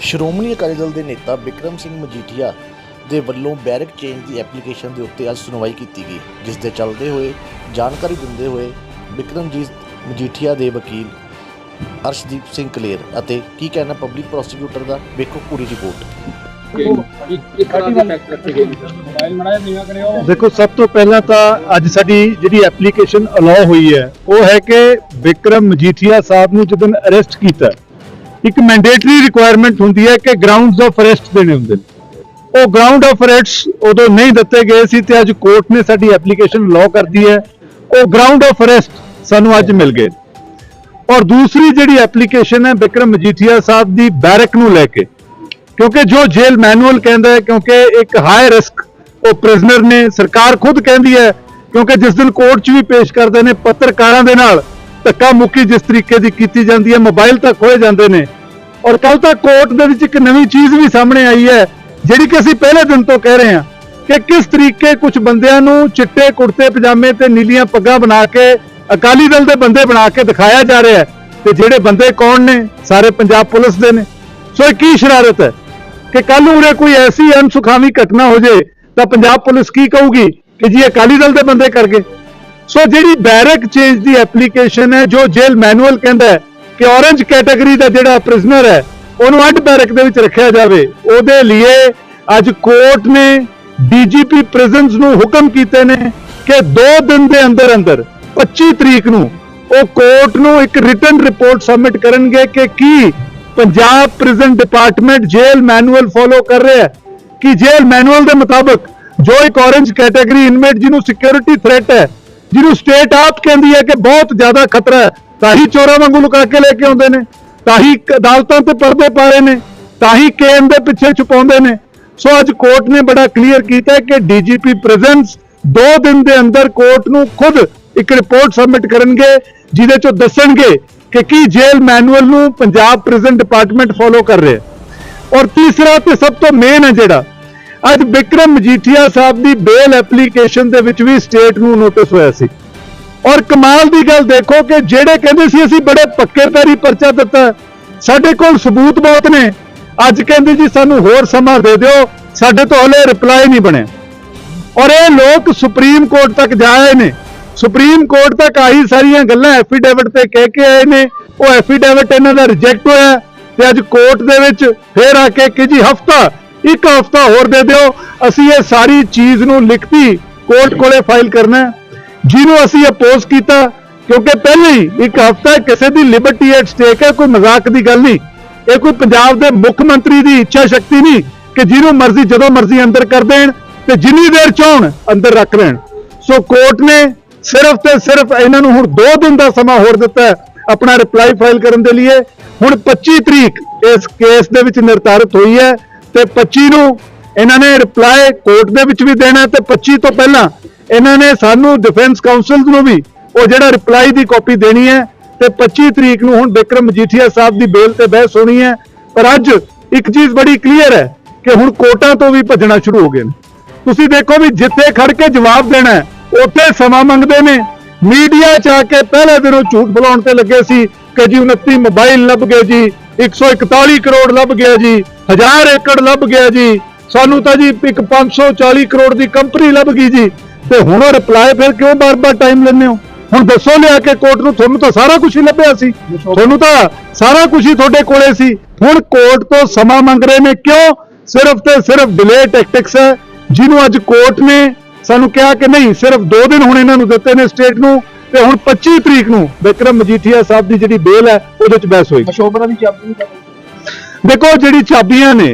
ਸ਼੍ਰੋਮਣੀ ਅਕਾਲੀ ਦਲ ਦੇ ਨੇਤਾ ਬਿਕਰਮ ਸਿੰਘ ਮਜੀਠੀਆ ਦੇ ਵੱਲੋਂ ਬੈਰਕ ਚੇਂਜ ਦੀ ਐਪਲੀਕੇਸ਼ਨ ਦੇ ਉੱਤੇ ਅੱਜ ਸੁਣਵਾਈ ਕੀਤੀ ਗਈ, ਜਿਸ ਦੇ ਚੱਲਦੇ ਹੋਏ ਜਾਣਕਾਰੀ ਦਿੰਦੇ ਹੋਏ ਬਿਕਰਮਜੀਤ ਮਜੀਠੀਆ ਦੇ ਵਕੀਲ ਅਰਸ਼ਦੀਪ ਸਿੰਘ ਕਲੇਰ ਅਤੇ ਕੀ ਕਹਿਣਾ ਪਬਲਿਕ ਪ੍ਰੋਸੀਕਿਊਟਰ ਦਾ, ਵੇਖੋ ਪੂਰੀ ਰਿਪੋਰਟ। ਦੇਖੋ, ਸਭ ਤੋਂ ਪਹਿਲਾਂ ਤਾਂ ਅੱਜ ਸਾਡੀ ਜਿਹੜੀ ਐਪਲੀਕੇਸ਼ਨ ਅਲਾਉ ਹੋਈ ਹੈ, ਉਹ ਹੈ ਕਿ ਵਿਕਰਮ ਮਜੀਠੀਆ ਸਾਹਿਬ ਨੂੰ ਜਦੋਂ ਅਰੈਸਟ ਕੀਤਾ ਇੱਕ ਮੈਂਡੇਟਰੀ ਰਿਕੁਆਇਰਮੈਂਟ ਹੁੰਦੀ ਹੈ ਕਿ ਗਰਾਊਂਡਸ ਆਫ ਅਰੈਸਟ ਦੇਣੇ ਹੁੰਦੇ ਨੇ। ਉਹ ਗਰਾਊਂਡ ਆਫ ਅਰੈਸਟ ਉਦੋਂ ਨਹੀਂ ਦਿੱਤੇ ਗਏ ਸੀ ਤੇ ਅੱਜ ਕੋਰਟ ਨੇ ਸਾਡੀ ਐਪਲੀਕੇਸ਼ਨ ਅਲਾਉ ਕਰਦੀ ਹੈ। ਉਹ ਗਰਾਊਂਡ ਆਫ ਅਰੈਸਟ ਸਾਨੂੰ ਅੱਜ ਮਿਲ ਗਏ। ਔਰ ਦੂਸਰੀ ਜਿਹੜੀ ਐਪਲੀਕੇਸ਼ਨ ਹੈ ਬਿਕਰਮ ਮਜੀਠੀਆ ਸਾਹਿਬ ਦੀ ਬੈਰਕ ਨੂੰ ਲੈ ਕੇ, ਕਿਉਂਕਿ ਜੋ ਜੇਲ੍ਹ ਮੈਨੂਅਲ ਕਹਿੰਦਾ ਹੈ, ਕਿਉਂਕਿ ਇੱਕ ਹਾਈ ਰਿਸਕ ਉਹ ਪ੍ਰਿਜ਼ਨਰ ਨੇ, ਸਰਕਾਰ ਖੁਦ ਕਹਿੰਦੀ ਹੈ, ਕਿਉਂਕਿ ਜਿਸ ਦਿਨ ਕੋਰਟ 'ਚ ਵੀ ਪੇਸ਼ ਕਰਦੇ ਨੇ, ਪੱਤਰਕਾਰਾਂ ਦੇ ਨਾਲ ਧੱਕਾ ਮੁੱਕੀ ਜਿਸ ਤਰੀਕੇ ਦੀ ਕੀਤੀ ਜਾਂਦੀ ਹੈ ਮੋਬਾਈਲ ਤੱਕ ਖੋਏ ਜਾਂਦੇ ਨੇ ਔਰ ਕੱਲ ਤਾਂ ਕੋਰਟ ਦੇ ਵਿੱਚ ਇੱਕ ਨਵੀਂ ਚੀਜ਼ ਵੀ ਸਾਹਮਣੇ ਆਈ ਹੈ, ਜਿਹੜੀ ਕਿ ਅਸੀਂ ਪਹਿਲੇ ਦਿਨ ਤੋਂ ਕਹਿ ਰਹੇ ਹਾਂ ਕਿ ਕਿਸ ਤਰੀਕੇ ਕੁਝ ਬੰਦਿਆਂ ਨੂੰ ਚਿੱਟੇ ਕੁੜਤੇ, ਪਜਾਮੇ ਤੇ ਨੀਲੀਆਂ ਪੱਗਾਂ ਬਣਾ ਕੇ, ਅਕਾਲੀ ਦਲ ਦੇ ਬੰਦੇ ਬਣਾ ਕੇ ਦਿਖਾਇਆ ਜਾ ਰਿਹਾ ਹੈ ਤੇ ਜਿਹੜੇ ਬੰਦੇ ਕੌਣ ਨੇ? ਸਾਰੇ ਪੰਜਾਬ ਪੁਲਿਸ ਦੇ ਨੇ। ਸੋ ਇਹ ਕੀ ਸ਼ਰਾਰਤ ਹੈ ਕਿ ਕੱਲ ਉਰੇ ਕੋਈ ਐਸੀ ਅਨਸੁਖਾਵੀ ਘਟਨਾ ਹੋ ਜੇ ਤਾਂ ਪੰਜਾਬ ਪੁਲਿਸ ਕੀ ਕਹੂਗੀ ਕਿ ਜੀ ਅਕਾਲੀ ਦਲ ਦੇ ਬੰਦੇ ਕਰ ਗਏ? ਸੋ ਜਿਹੜੀ ਬੈਰਕ ਚੇਂਜ ਦੀ ਐਪਲੀਕੇਸ਼ਨ ਹੈ, ਜੋ ਜੇਲ੍ਹ ਮੈਨੂਅਲ ਕਹਿੰਦਾ ਹੈ ਕਿ ਔਰੰਜ ਕੈਟਾਗਰੀ ਦਾ ਜਿਹੜਾ ਪ੍ਰਿਜ਼ਨਰ ਹੈ, ਉਹਨੂੰ ਅੱਡ ਬੈਰਕ ਦੇ ਵਿੱਚ ਰੱਖਿਆ ਜਾਵੇ। ਉਹਦੇ ਲਈ ਅੱਜ ਕੋਰਟ ਨੇ ਡੀਜੀਪੀ ਪ੍ਰਿਜ਼ਨਸ ਨੂੰ ਹੁਕਮ ਕੀਤੇ ਨੇ ਕਿ 2 ਦਿਨ ਦੇ ਅੰਦਰ ਅੰਦਰ 25 ਤਰੀਕ ਨੂੰ, ਉਹ ਕੋਰਟ ਨੂੰ ਇੱਕ ਰਿਟਨ ਰਿਪੋਰਟ ਸਬਮਿਟ ਕਰਨਗੇ ਕਿ ਕੀ ਪੰਜਾਬ ਪ੍ਰਿਜ਼ਨ ਡਿਪਾਰਟਮੈਂਟ ਜੇਲ੍ਹ ਮੈਨੂਅਲ ਫੋਲੋ ਕਰ ਰਿਹਾ ਹੈ। ਕਿ ਜੇਲ੍ਹ ਮੈਨੂਅਲ ਦੇ ਮੁਤਾਬਕ ਜੋ ਇੱਕ ਔਰੰਜ ਕੈਟਾਗਰੀ ਇਨਮੇਟ ਜਿਹਨੂੰ ਸਿਕਿਉਰਿਟੀ ਥ੍ਰੈਟ ਹੈ ਜਿਹਨੂੰ ਸਟੇਟ ਆਪ ਕਹਿੰਦੀ ਹੈ ਕਿ ਬਹੁਤ ਜ਼ਿਆਦਾ ਖਤਰਾ ਹੈ, ਤਾਂ ਹੀ ਚੋਰਾਂ ਵਾਂਗੂ ਲੁਕਾ ਕੇ ਲੈ ਕੇ ਆਉਂਦੇ ਨੇ, ਤਾਂ ਹੀ ਅਦਾਲਤਾਂ ਤੇ ਪਰਦੇ ਪਾ ਰਹੇ ਨੇ, ਤਾਂ ਹੀ ਕੇਮ ਦੇ ਪਿੱਛੇ ਛੁਪਾਉਂਦੇ ਨੇ। ਸੋ ਅੱਜ ਕੋਰਟ ਨੇ ਬੜਾ ਕਲੀਅਰ ਕੀਤਾ ਹੈ ਕਿ ਡੀਜੀਪੀ ਪ੍ਰੈਜ਼ੈਂਸ 2 ਦਿਨ ਦੇ ਅੰਦਰ ਕੋਰਟ ਨੂੰ ਖੁਦ ਇੱਕ ਰਿਪੋਰਟ ਸਬਮਿਟ ਕਰਨਗੇ, ਜਿਹਦੇ ਚੋਂ ਦੱਸਣਗੇ ਕਿ ਕੀ ਜੇਲ੍ਹ ਮੈਨੂਅਲ ਨੂੰ ਪੰਜਾਬ ਪ੍ਰਿਜ਼ਨ ਡਿਪਾਰਟਮੈਂਟ ਫੋਲੋ ਕਰ ਰਿਹਾ ਔਰ ਤੀਸਰਾ ਤੇ ਸਭ ਤੋਂ ਮੇਨ ਹੈ ਜਿਹੜਾ ਅੱਜ ਵਿਕਰਮ ਮਜੀਠੀਆ ਸਾਹਿਬ ਦੀ ਬੇਲ ਐਪਲੀਕੇਸ਼ਨ ਦੇ ਵਿੱਚ ਵੀ ਸਟੇਟ ਨੂੰ ਨੋਟਿਸ ਹੋਇਆ ਸੀ। ਔਰ ਕਮਾਲ ਦੀ ਗੱਲ ਦੇਖੋ ਕਿ ਜਿਹੜੇ ਕਹਿੰਦੇ ਸੀ ਅਸੀਂ ਬੜੇ ਪੱਕੇ ਪੈਰੀ ਪਰਚਾ ਦਿੱਤਾ, ਸਾਡੇ ਕੋਲ ਸਬੂਤ ਬਹੁਤ ਨੇ। ਅੱਜ ਕਹਿੰਦੇ ਜੀ ਸਾਨੂੰ ਹੋਰ ਸਮਾਂ ਦੇ ਦਿਓ, ਸਾਡੇ ਤੋਂ ਹਲੇ ਰਿਪਲਾਈ ਨਹੀਂ ਬਣਿਆ। ਔਰ ਇਹ ਲੋਕ ਸੁਪਰੀਮ ਕੋਰਟ ਤੱਕ ਜਾਏ ਨੇ। ਸੁਪਰੀਮ ਕੋਰਟ ਤੱਕ ਆਹੀ ਸਾਰੀਆਂ ਗੱਲਾਂ ਐਫੀਡੇਵਿਟ ਤੇ ਕਹਿ ਕੇ ਆਏ ਨੇ। ਉਹ ਐਫੀਡੇਵਿਟ ਇਹਨਾਂ ਦਾ ਰਿਜੈਕਟ ਹੋਇਆ ਤੇ ਅੱਜ ਕੋਰਟ ਦੇ ਵਿੱਚ ਫੇਰ ਆ ਕੇ ਕਿ ਜੀ ਹਫਤਾ ਇੱਕ ਹਫਤਾ ਹੋਰ ਦੇ ਦਿਓ, ਅਸੀਂ ਇਹ ਸਾਰੀ ਚੀਜ਼ ਨੂੰ ਲਿਖਤੀ ਕੋਰਟ ਕੋਲੇ ਫਾਈਲ ਕਰਨਾ ਜਿਹਨੂੰ ਅਸੀਂ ਅਪੋਜ਼ ਕੀਤਾ, ਕਿਉਂਕਿ ਪਹਿਲੇ ਹੀ ਇੱਕ ਹਫਤਾ ਕਿਸੇ ਦੀ ਲਿਬਰਟੀ ਐਟ ਸਟੇਕ ਹੈ, ਕੋਈ ਮਜ਼ਾਕ ਦੀ ਗੱਲ ਨਹੀਂ। ਇਹ ਕੋਈ ਪੰਜਾਬ ਦੇ ਮੁੱਖ ਮੰਤਰੀ ਦੀ ਇੱਛਾ ਸ਼ਕਤੀ ਨਹੀਂ ਕਿ ਜਿਹਨੂੰ ਮਰਜ਼ੀ ਜਦੋਂ ਮਰਜ਼ੀ ਅੰਦਰ ਕਰ ਦੇਣ ਤੇ ਜਿੰਨੀ ਦੇਰ ਚਾਹਣ, ਅੰਦਰ ਰੱਖ ਲੈਣ। ਸੋ ਕੋਰਟ ਨੇ ਸਿਰਫ ਤੇ ਸਿਰਫ ਇਹਨਾਂ ਨੂੰ ਹੁਣ 2 ਦਿਨ ਦਾ ਸਮਾਂ ਹੋਰ ਦਿੱਤਾ ਆਪਣਾ ਰਿਪਲਾਈ ਫਾਈਲ ਕਰਨ ਦੇ ਲਈ ਹੁਣ 25 ਤਰੀਕ ਇਸ ਕੇਸ ਦੇ ਵਿੱਚ ਨਿਰਧਾਰਿਤ ਹੋਈ ਹੈ। ਤੇ 25 ਨੂੰ ਇਹਨਾਂ ਨੇ ਰਿਪਲਾਈ ਕੋਰਟ ਦੇ ਵਿੱਚ ਵੀ ਦੇਣਾ ਤੇ 25 ਤੋਂ ਪਹਿਲਾਂ ਇਹਨਾਂ ਨੇ ਸਾਨੂੰ ਡਿਫੈਂਸ ਕਾਉਂਸਲ ਨੂੰ ਵੀ ਉਹ ਜਿਹੜਾ ਰਿਪਲਾਈ ਦੀ ਕਾਪੀ ਦੇਣੀ ਹੈ ਤੇ 25 ਤਰੀਕ ਨੂੰ ਹੁਣ ਬਿਕਰਮ ਮਜੀਠੀਆ ਸਾਹਿਬ ਦੀ ਬੇਲ ਤੇ ਬਹਿਸ ਹੋਣੀ ਹੈ। ਪਰ ਅੱਜ ਇੱਕ ਚੀਜ਼ ਬੜੀ ਕਲੀਅਰ ਹੈ ਕਿ ਹੁਣ ਕੋਰਟਾਂ ਤੋਂ ਵੀ ਭੱਜਣਾ ਸ਼ੁਰੂ ਹੋ ਗਏ ਨੇ। ਤੁਸੀਂ ਦੇਖੋ ਵੀ ਜਿੱਥੇ ਖੜ ਕੇ ਜਵਾਬ ਦੇਣਾ ਉੱਥੇ ਸਮਾਂ ਮੰਗਦੇ ਨੇ। ਮੀਡੀਆ ਚ ਆ ਕੇ ਪਹਿਲੇ ਦਿਨੋਂ ਝੂਠ ਬੁਲਾਉਣ ਤੇ ਲੱਗੇ ਸੀ ਕਿ ਜੀ 29 ਮੋਬਾਈਲ ਲੱਭ ਗਏ ਜੀ। 141 ਕਰੋੜ ਲੱਭ ਗਿਆ ਜੀ 1000 ਏਕੜ ਲੱਭ ਗਿਆ ਜੀ। ਸਾਨੂੰ ਤਾਂ ਜੀ ਇੱਕ 540 ਕਰੋੜ ਦੀ ਕੰਪਨੀ ਲੱਭ ਗਈ ਜੀ। ਤੇ ਹੁਣ ਉਹ ਰਿਪਲਾਈ ਫਿਰ ਕਿਉਂ ਬਾਰ-ਬਾਰ ਟਾਈਮ ਲੈਂਦੇ ਹੋ? ਹੁਣ ਦੱਸੋ ਲਿਆ ਕੇ ਕੋਰਟ ਨੂੰ, ਤੁਹਾਨੂੰ ਤਾਂ ਸਾਰਾ ਕੁਝ ਹੀ ਲੱਭਿਆ ਸੀ। ਤੁਹਾਨੂੰ ਤਾਂ ਸਾਰਾ ਕੁਝ ਹੀ ਤੁਹਾਡੇ ਕੋਲੇ ਸੀ। ਹੁਣ ਕੋਰਟ ਤੋਂ ਸਮਾਂ ਮੰਗ ਰਹੇ ਨੇ ਕਿਉਂ? ਸਿਰਫ ਤੇ ਸਿਰਫ ਡਿਲੇ ਟੈਕਟਿਕਸ ਹੈ, ਜਿਹਨੂੰ ਅੱਜ ਕੋਰਟ ਨੇ ਸਾਨੂੰ ਕਿਹਾ ਕਿ ਨਹੀਂ, ਸਿਰਫ 2 ਦਿਨ ਹੁਣ ਇਹਨਾਂ ਨੂੰ ਦਿੱਤੇ ਨੇ ਸਟੇਟ ਨੂੰ। ਤੇ ਹੁਣ 25 ਤਰੀਕ ਨੂੰ ਵਿਕਰਮ ਮਜੀਠੀਆ ਸਾਹਿਬ ਦੀ ਜਿਹੜੀ ਬੇਲ ਹੈ ਉਹਦੇ ਚ ਬਹਿਸ ਹੋਏਗੀ ਅਸ਼ੋਕਰਾ ਵੀ ਚਾਬੀ ਦੇਖੋ ਜਿਹੜੀ ਚਾਬੀਆਂ ਨੇ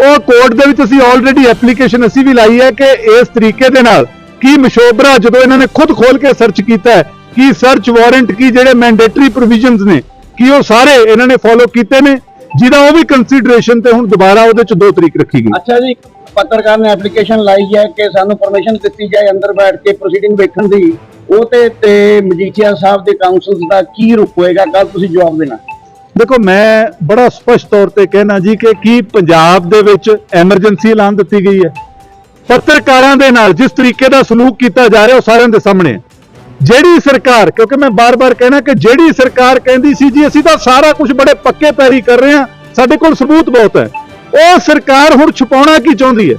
ਉਹ ਕੋਰਟ ਦੇ ਵਿੱਚ ਅਸੀਂ ਆਲਰੇਡੀ ਐਪਲੀਕੇਸ਼ਨ ਅਸੀਂ ਵੀ ਲਾਈ ਹੈ ਕਿ ਇਸ ਤਰੀਕੇ ਦੇ ਨਾਲ ਕੀ ਮਸ਼ੋਬਰਾ ਜਦੋਂ ਇਹਨਾਂ ਨੇ ਖੁਦ ਖੋਲ ਕੇ ਸਰਚ ਕੀਤਾ ਹੈ ਕੀ ਸਰਚ ਵਾਰੰਟ ਕੀ ਜਿਹੜੇ ਮੈਂਡੇਟਰੀ ਪ੍ਰੋਵੀਜ਼ਨਸ ਨੇ ਕੀ ਉਹ ਸਾਰੇ ਇਹਨਾਂ ਨੇ ਫੋਲੋ ਕੀਤੇ ਨੇ ਜਿਹਦਾ ਉਹ ਵੀ ਕੰਸੀਡਰੇਸ਼ਨ ਤੇ ਹੁਣ ਦੁਬਾਰਾ ਉਹਦੇ ਚ 2 ਤਰੀਕ ਰੱਖੀ ਗਈ। ਅੱਛਾ ਜੀ ਪੱਤਰਕਾਰ ਨੇ ਐਪਲੀਕੇਸ਼ਨ ਲਾਈ ਹੈ ਕਿ ਸਾਨੂੰ ਪਰਮਿਸ਼ਨ ਦਿੱਤੀ ਜਾਏ ਅੰਦਰ ਬੈਠ ਕੇ ਪ੍ਰੋਸੀਡਿੰਗ ਵੇਖਣ ਦੀ। ਉਹ ਤੇ ਮਜੀਠੀਆ ਸਾਹਿਬ ਦੇ ਕਾਉਂਸਲ ਦਾ ਕੀ ਰੁਖ ਹੋਏਗਾ? ਕੱਲ ਤੁਸੀਂ ਜਵਾਬ ਦੇਣਾ। ਦੇਖੋ, ਮੈਂ ਬੜਾ ਸਪਸ਼ਟ ਤੌਰ ਤੇ ਕਹਿਣਾ ਜੀ ਕਿ ਕੀ ਪੰਜਾਬ ਦੇ ਵਿੱਚ ਐਮਰਜੈਂਸੀ ਐਲਾਨ ਦਿੱਤੀ ਗਈ ਹੈ। ਪੱਤਰਕਾਰਾਂ ਦੇ ਨਾਲ ਜਿਸ ਤਰੀਕੇ ਦਾ ਸਲੂਕ ਕੀਤਾ ਜਾ ਰਿਹਾ, ਉਹ ਸਾਰਿਆਂ ਦੇ ਸਾਹਮਣੇ ਜਿਹੜੀ ਸਰਕਾਰ, ਕਿਉਂਕਿ ਮੈਂ ਬਾਰ-ਬਾਰ ਕਹਿਣਾ ਕਿ ਜਿਹੜੀ ਸਰਕਾਰ ਕਹਿੰਦੀ ਸੀ ਜੀ, ਅਸੀਂ ਤਾਂ ਸਾਰਾ ਕੁਝ ਬੜੇ ਪੱਕੇ ਪੈਰੀ ਕਰ ਰਹੇ ਹਾਂ। ਸਾਡੇ ਕੋਲ ਸਬੂਤ ਬਹੁਤ ਹੈ। ਉਹ ਸਰਕਾਰ ਹੁਣ ਛੁਪਾਉਣਾ ਕੀ ਚਾਹੁੰਦੀ ਹੈ?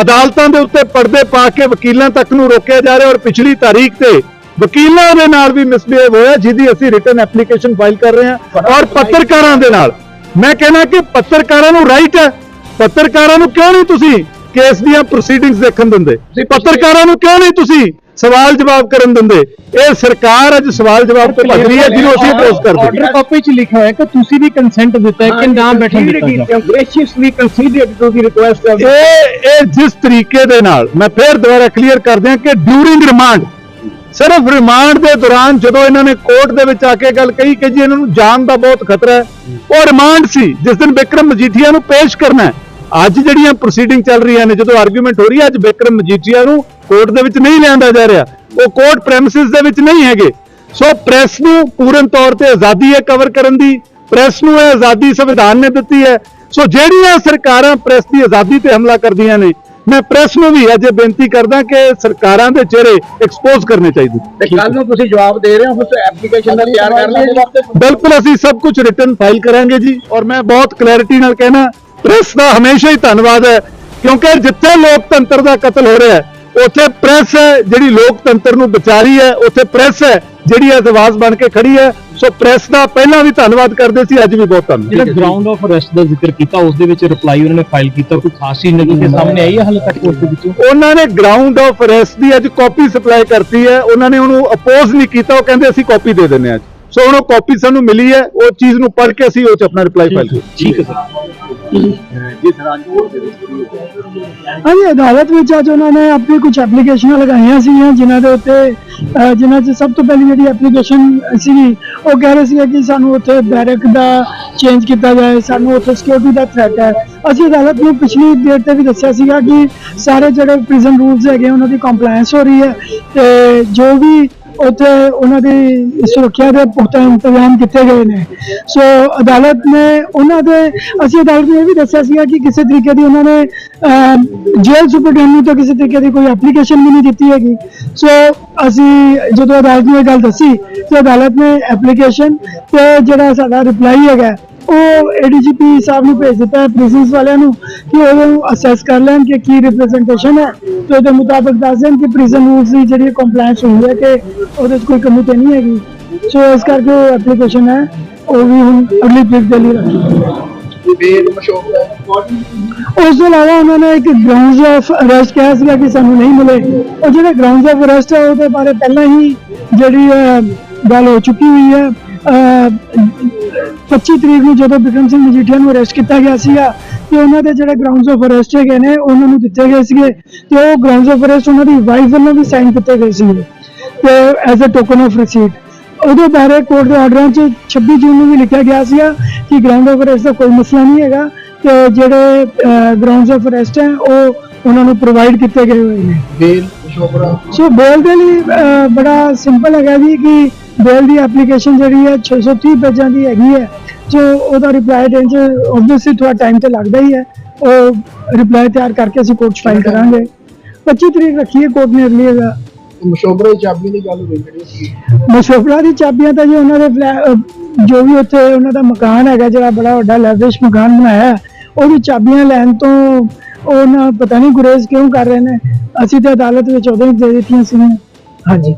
ਅਦਾਲਤਾਂ ਦੇ ਉੱਤੇ ਪਰਦੇ ਪਾ ਕੇ ਵਕੀਲਾਂ ਤੱਕ ਨੂੰ ਰੋਕਿਆ ਜਾ ਰਿਹਾ ਔਰ ਪਿਛਲੀ ਤਾਰੀਖ ਤੇ ਵਕੀਲਾਂ ਦੇ ਨਾਲ ਵੀ ਮਿਸਬੀਹੇਵ ਹੋਇਆ ਜਿਹਦੀ ਅਸੀਂ ਰਿਟਨ ਐਪਲੀਕੇਸ਼ਨ ਫਾਈਲ ਕਰ ਰਹੇ ਹਾਂ ਔਰ ਪੱਤਰਕਾਰਾਂ ਦੇ ਨਾਲ। ਮੈਂ ਕਹਿਣਾ ਕਿ ਪੱਤਰਕਾਰਾਂ ਨੂੰ ਰਾਈਟ ਹੈ। ਪੱਤਰਕਾਰਾਂ ਨੂੰ ਕਿਉਂ ਨਹੀਂ ਤੁਸੀਂ ਕੇਸ ਦੀਆਂ ਪ੍ਰੋਸੀਡਿੰਗਸ ਦੇਖਣ ਦਿੰਦੇ? ਪੱਤਰਕਾਰਾਂ ਨੂੰ ਕਿਉਂ ਨਹੀਂ ਤੁਸੀਂ ਸਵਾਲ ਜਵਾਬ ਕਰਨ ਦਿੰਦੇ? ਇਹ ਸਰਕਾਰ ਅੱਜ ਸਵਾਲ ਜਵਾਬ ਤੋਂ ਭੱਜ ਰਹੀ ਹੈ ਜਿਹਨੂੰ ਅਸੀਂ ਅਪੋਜ਼ ਕਰਦੇ ਹਾਂ। ਆਰਡਰ ਕਾਪੀ ਚ ਲਿਖਿਆ ਹੋਇਆ ਕਿ ਤੁਸੀਂ ਵੀ ਕੰਸੈਂਟ ਦਿੱਤਾ ਹੈ ਕਿ ਨਾ ਬੈਠਣ ਦਿੱਤਾ conceded to the request of ਇਹ ਇਹ ਜਿਸ ਤਰੀਕੇ ਦੇ ਨਾਲ ਮੈਂ ਫੇਰ ਦੁਬਾਰਾ ਕਲੀਅਰ ਕਰ ਦਿਆਂ ਕਿ ਡਿਊਰਿੰਗ ਰਿਮਾਂਡ ਸਿਰਫ ਰਿਮਾਂਡ ਦੇ ਦੌਰਾਨ ਜਦੋਂ ਇਹਨਾਂ ਨੇ ਕੋਰਟ ਦੇ ਵਿੱਚ ਆ ਕੇ ਗੱਲ ਕਹੀ ਕਿ ਜੀ ਇਹਨਾਂ ਨੂੰ ਜਾਨ ਦਾ ਬਹੁਤ ਖਤਰਾ ਹੈ, ਉਹ ਰਿਮਾਂਡ ਸੀ, ਜਿਸ ਦਿਨ ਵਿਕਰਮ ਮਜੀਠੀਆ ਨੂੰ ਪੇਸ਼ ਕਰਨਾ ਹੈ। ਅੱਜ ਜਿਹੜੀਆਂ ਪ੍ਰੋਸੀਡਿੰਗ ਚੱਲ ਰਹੀਆਂ ਨੇ, ਜਦੋਂ ਆਰਗੂਮੈਂਟ ਹੋ ਰਹੀ ਹੈ, ਅੱਜ ਵਿਕਰਮ ਮਜੀਠੀਆ ਨੂੰ ਕੋਰਟ ਦੇ ਵਿੱਚ ਨਹੀਂ ਲਿਆਂਦਾ ਜਾ ਰਿਹਾ। ਉਹ ਕੋਰਟ ਪ੍ਰੈਮਿਸਿਸ ਦੇ ਵਿੱਚ ਨਹੀਂ ਹੈਗੇ। ਸੋ ਪ੍ਰੈਸ ਨੂੰ ਪੂਰਨ ਤੌਰ ਤੇ ਆਜ਼ਾਦੀ ਹੈ ਕਵਰ ਕਰਨ ਦੀ ਪ੍ਰੈਸ ਨੂੰ ਇਹ ਆਜ਼ਾਦੀ ਸੰਵਿਧਾਨ ਨੇ ਦਿੱਤੀ ਹੈ। ਸੋ ਜਿਹੜੀਆਂ ਸਰਕਾਰਾਂ ਪ੍ਰੈਸ ਦੀ ਆਜ਼ਾਦੀ ਤੇ ਹਮਲਾ ਕਰਦੀਆਂ ਨੇ ਮੈਂ ਪ੍ਰੈਸ ਨੂੰ ਵੀ ਅੱਜ ਬੇਨਤੀ ਕਰਦਾ ਕਿ ਸਰਕਾਰਾਂ ਦੇ ਚਿਹਰੇ ਐਕਸਪੋਜ਼ ਕਰਨੇ ਚਾਹੀਦੇ। ਤੇ ਕੱਲ ਨੂੰ ਤੁਸੀਂ ਜਵਾਬ ਦੇ ਰਹੇ ਹੋ ਉਸ ਐਪਲੀਕੇਸ਼ਨ ਦਾ ਤਿਆਰ ਕਰ ਲਿਆ ਬਿਲਕੁਲ ਅਸੀਂ ਸਭ ਕੁਝ ਰਿਟਰਨ ਫਾਈਲ ਕਰਾਂਗੇ ਜੀ ਔਰ ਮੈਂ ਬਹੁਤ ਕਲੈਰਿਟੀ ਨਾਲ ਕਹਿਣਾ ਪ੍ਰੈਸ ਦਾ ਹਮੇਸ਼ਾ ਹੀ ਧੰਨਵਾਦ ਹੈ ਕਿਉਂਕਿ ਜਿੱਥੇ ਲੋਕਤੰਤਰ ਦਾ ਕਤਲ ਹੋ ਰਿਹਾ ਹੈ ਉੱਥੇ ਪ੍ਰੈਸ ਹੈ ਜਿਹੜੀ ਲੋਕਤੰਤਰ ਨੂੰ ਬਚਾ ਰਹੀ ਹੈ ਉੱਥੇ ਪ੍ਰੈਸ ਹੈ ਜਿਹੜੀ ਆਵਾਜ਼ ਬਣ ਕੇ ਖੜੀ ਹੈ। ਸੋ ਪ੍ਰੈਸ ਦਾ ਪਹਿਲਾਂ ਵੀ ਧੰਨਵਾਦ ਕਰਦੇ ਸੀ ਅੱਜ ਵੀ ਬਹੁਤ ਧੰਨਵਾਦ। ਜਿਹੜਾ ਗਰਾਊਂਡ ਆਫ ਅਰੈਸਟ ਦਾ ਜ਼ਿਕਰ ਕੀਤਾ ਉਸ ਦੇ ਵਿੱਚ ਰਿਪਲਾਈ ਉਹਨਾਂ ਨੇ ਫਾਈਲ ਕੀਤਾ ਕੋਈ ਖਾਸ ਚੀਜ਼ ਨਿਕਲ ਕੇ ਸਾਹਮਣੇ ਆਈ ਹੈ ਹਾਲੇ ਤੱਕ ਉਸ ਦੇ ਵਿੱਚੋਂ? ਉਹਨਾਂ ਨੇ ਗਰਾਊਂਡ ਆਫ ਅਰੈਸਟ ਦੀ ਅੱਜ ਕਾਪੀ ਸਪਲਾਈ ਕਰਤੀ ਹੈ ਉਹਨਾਂ ਨੇ ਉਹਨੂੰ ਅਪੋਜ਼ ਨਹੀਂ ਕੀਤਾ ਉਹ ਕਹਿੰਦੇ ਅਸੀਂ ਕਾਪੀ ਦੇ ਦਿੰਦੇ ਹਾਂ ਅੱਜ। ਸੋ ਹੁਣ ਉਹ ਕਾਪੀ ਸਾਨੂੰ ਮਿਲੀ ਹੈ ਉਹ ਚੀਜ਼ ਨੂੰ ਪੜ੍ਹ ਕੇ ਅਸੀਂ ਉਹ ਚ ਆਪਣਾ ਰਿਪਲਾਈ ਫਾਈਲ ਕੀਤਾ ਠੀਕ ਹੈ ਸਰ। ਹਾਂਜੀ ਅਦਾਲਤ ਵਿੱਚ ਅੱਜ ਉਹਨਾਂ ਨੇ ਆਪਣੀ ਕੁਝ ਐਪਲੀਕੇਸ਼ਨਾਂ ਲਗਾਈਆਂ ਸੀਗੀਆਂ ਜਿਨ੍ਹਾਂ ਦੇ ਉੱਤੇ ਜਿਨ੍ਹਾਂ 'ਚ ਸਭ ਤੋਂ ਪਹਿਲੀ ਜਿਹੜੀ ਐਪਲੀਕੇਸ਼ਨ ਸੀਗੀ ਉਹ ਕਹਿ ਰਹੇ ਸੀ ਕਿ ਸਾਨੂੰ ਉੱਥੇ ਬੈਰਕ ਦਾ ਚੇਂਜ ਕੀਤਾ ਜਾਏ ਸਾਨੂੰ ਉੱਥੇ ਸਿਕਿਉਰਿਟੀ ਦਾ ਥ੍ਰੈਟ ਹੈ। ਅਸੀਂ ਅਦਾਲਤ ਨੂੰ ਪਿਛਲੀ ਡੇਟ ਤੇ ਵੀ ਦੱਸਿਆ ਸੀਗਾ ਕਿ ਸਾਰੇ ਜਿਹੜੇ ਪ੍ਰਿਜ਼ਨ ਰੂਲਸ ਹੈਗੇ ਉਹਨਾਂ ਦੀ ਕੰਪਲਾਈਂਸ ਹੋ ਰਹੀ ਹੈ ਤੇ ਜੋ ਵੀ ਉੱਥੇ ਉਹਨਾਂ ਦੀ ਸੁਰੱਖਿਆ ਦੇ ਪੁਖਤਾ ਇੰਤਜ਼ਾਮ ਕੀਤੇ ਗਏ ਨੇ। ਸੋ ਅਦਾਲਤ ਨੇ ਉਹਨਾਂ ਦੇ, ਅਸੀਂ ਅਦਾਲਤ ਨੂੰ ਇਹ ਵੀ ਦੱਸਿਆ ਸੀਗਾ ਕਿ ਕਿਸੇ ਤਰੀਕੇ ਦੀ ਉਹਨਾਂ ਨੇ ਜੇਲ੍ਹ ਸੁਪਰਡੈਂਟ ਤੋਂ ਕਿਸੇ ਤਰੀਕੇ ਦੀ ਕੋਈ ਐਪਲੀਕੇਸ਼ਨ ਵੀ ਨਹੀਂ ਦਿੱਤੀ ਹੈਗੀ। ਸੋ ਅਸੀਂ ਜਦੋਂ ਅਦਾਲਤ ਨੂੰ ਇਹ ਗੱਲ ਦੱਸੀ, ਤੇ ਅਦਾਲਤ ਨੇ ਐਪਲੀਕੇਸ਼ਨ ਤੇ ਜਿਹੜਾ ਸਾਡਾ ਰਿਪਲਾਈ ਹੈਗਾ ਉਹ ਏਡੀਜੀਪੀ ਸਾਹਿਬ ਨੂੰ ਭੇਜ ਦਿੱਤਾ ਹੈ ਪ੍ਰਿਜ਼ਨਸ ਵਾਲਿਆਂ ਨੂੰ ਕਿ ਉਹ ਅਸੈਸ ਕਰ ਲੈਣ ਕਿ ਕੀ ਰਿਪਰੈਜ਼ੈਂਟੇਸ਼ਨ ਹੈ ਤੇ ਉਹਦੇ ਮੁਤਾਬਕ ਦੱਸ ਦੇਣ ਕਿ ਪ੍ਰਿਜ਼ਨ ਰੂਲਸ ਦੀ ਜਿਹੜੀ ਕੰਪਲਾਈਂਸ ਹੋਈ ਹੈ ਕਿ ਉਹਦੇ 'ਚ ਕੋਈ ਕਮੀ ਤੇ ਨਹੀਂ ਹੈਗੀ। ਸੋ ਇਸ ਕਰਕੇ ਐਪਲੀਕੇਸ਼ਨ ਹੈ ਉਹ ਵੀ ਹੁਣ ਅਗਲੀ ਤਰੀਕ ਦੇ ਲਈ ਉਸ ਤੋਂ ਇਲਾਵਾ ਉਹਨਾਂ ਨੇ ਇੱਕ ਗਰਾਊਂਡ ਆਫ ਅਰੈਸਟ ਕਿਹਾ ਸੀਗਾ ਕਿ ਸਾਨੂੰ ਨਹੀਂ ਮਿਲੇ। ਉਹ ਜਿਹੜੇ ਗਰਾਊਂਡ ਆਫ ਅਰੈਸਟ ਹੈ ਉਹਦੇ ਬਾਰੇ ਪਹਿਲਾਂ ਹੀ ਜਿਹੜੀ ਅਹ, ਗੱਲ ਹੋ ਚੁੱਕੀ ਹੋਈ ਹੈ। 25 ਤਰੀਕ ਨੂੰ ਜਦੋਂ ਬਿਕਰਮ ਸਿੰਘ ਮਜੀਠੀਆ ਨੂੰ ਅਰੈਸਟ ਕੀਤਾ ਗਿਆ ਸੀਗਾ ਤੇ ਉਹਨਾਂ ਦੇ ਜਿਹੜੇ ਗਰਾਊਂਡਸ ਆਫ ਅਰੈਸਟ ਹੈਗੇ ਨੇ ਉਹਨਾਂ ਨੂੰ ਦਿੱਤੇ ਗਏ ਸੀਗੇ। ਤੇ ਉਹ ਗਰਾਊਂਡਸ ਆਫ ਅਰੈਸਟ ਉਹਨਾਂ ਦੀ ਵਾਈਫ ਵੱਲੋਂ ਵੀ ਸਾਈਨ ਕੀਤੇ ਗਏ ਸੀਗੇ ਤੇ as a token of receipt ਉਹਦੇ ਬਾਰੇ ਕੋਰਟ ਦੇ ਆਰਡਰਾਂ 'ਚ 26 ਜੂਨ ਨੂੰ ਵੀ ਲਿਖਿਆ ਗਿਆ ਸੀਗਾ ਕਿ ਗਰਾਊਂਡ ਆਫ ਅਰੈਸਟ ਦਾ ਕੋਈ ਮਸਲਾ ਨਹੀਂ ਹੈਗਾ ਤੇ ਜਿਹੜੇ ਗਰਾਊਂਡਸ ਆਫ ਅਰੈਸਟ ਹੈ ਉਹ ਉਹਨਾਂ ਨੂੰ ਪ੍ਰੋਵਾਈਡ ਕੀਤੇ ਗਏ ਹੋਏ ਨੇ। ਬੇਲ ਸ਼ੋਭਰਾ ਸੋ ਬੇਲ ਦੇ ਲਈ ਬੜਾ ਸਿੰਪਲ ਹੈਗਾ ਜੀ ਕਿ ਬੇਲ ਦੀ ਐਪਲੀਕੇਸ਼ਨ ਜਿਹੜੀ ਹੈ 630 ਪੇਜਾਂ ਦੀ ਹੈਗੀ ਹੈ ਜੋ ਉਹਦਾ ਰਿਪਲਾਈ ਦੇਣ ਚ ਆਬਵੀਅਸਲੀ ਥੋੜਾ ਟਾਈਮ ਤੇ ਲੱਗਦਾ ਹੀ ਹੈ। ਉਹ ਰਿਪਲਾਈ ਤਿਆਰ ਕਰਕੇ ਅਸੀਂ ਕੋਰਟ 'ਚ ਫਾਈਲ ਕਰਾਂਗੇ। 25 ਤਰੀਕ ਰੱਖੀ ਹੈ ਕੋਰਟ ਨੇ ਅਗਲੀ ਹੈਗਾ ਮਸ਼ੋਬਰੇ ਚਾਬੀ ਦੀ ਗੱਲ ਹੋਈ ਜਿਹੜੀ ਸੀ। ਮਸ਼ੋਫਰਾ ਦੀ ਚਾਬੀਆਂ ਤਾਂ ਜੀ ਉਹਨਾਂ ਦੇ ਜੋ ਵੀ ਉੱਥੇ ਉਹਨਾਂ ਦਾ ਮਕਾਨ ਹੈਗਾ ਜਿਹੜਾ ਬੜਾ ਵੱਡਾ ਲੈਵਿਸ਼ ਮਕਾਨ ਬਣਾਇਆ ਹੈ, ਉਹਦੀ ਚਾਬੀਆਂ ਲੈਣ ਤੋਂ ਉਹ ਨਾ ਪਤਾ ਨਹੀਂ ਗੁਰੇਜ਼ ਕਿਉਂ ਕਰ ਰਹੇ ਨੇ। ਅਸੀਂ ਤੇ ਅਦਾਲਤ ਵਿੱਚ ਹੀ ਦੇ ਦਿੱਤੀਆਂ ਸੀ ਹਾਂਜੀ।